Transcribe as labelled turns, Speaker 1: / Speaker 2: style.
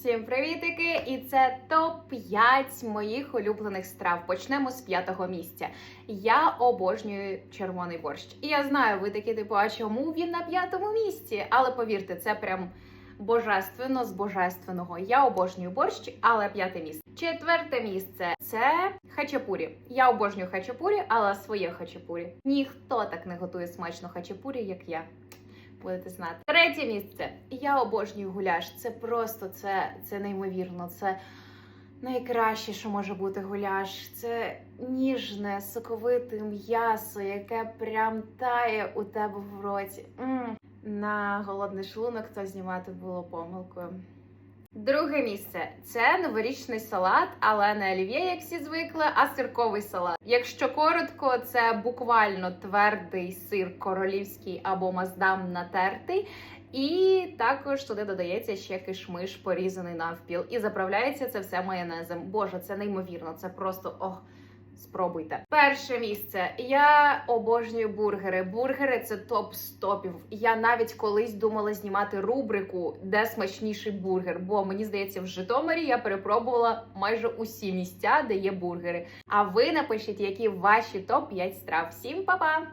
Speaker 1: Всім привітики! І це топ 5 моїх улюблених страв. Почнемо з п'ятого місця. Я обожнюю червоний борщ. І я знаю, ви такі типу, а чому він на п'ятому місці? Але повірте, це прям божественно з божественного. Я обожнюю борщ, але п'яте місце. Четверте місце це хачапурі. Я обожнюю хачапурі, але своє хачапурі. Ніхто так не готує смачно хачапурі, як я. Будете знати. Третє місце. Я обожнюю гуляш. Це просто це, це неймовірно. Це найкраще, що може бути гуляш. Це ніжне, соковите м'ясо, яке прям тає у тебе в роті. м На голодний шлунок то знімати було помилкою. Друге місце це новорічний салат, але не олів'є, як всі звикли, а сирковий салат. Якщо коротко, це буквально твердий сир королівський або маздам натертий. І також туди додається ще кишмиш, порізаний навпіл. І заправляється це все майонезом. Боже, це неймовірно, це просто ох. Спробуйте. Перше місце. Я обожнюю бургери. Бургери це топ з топів. Я навіть колись думала знімати рубрику, де смачніший бургер. Бо мені здається, в Житомирі я перепробувала майже усі місця, де є бургери. А ви напишіть, які ваші топ 5 страв. Всім па-па!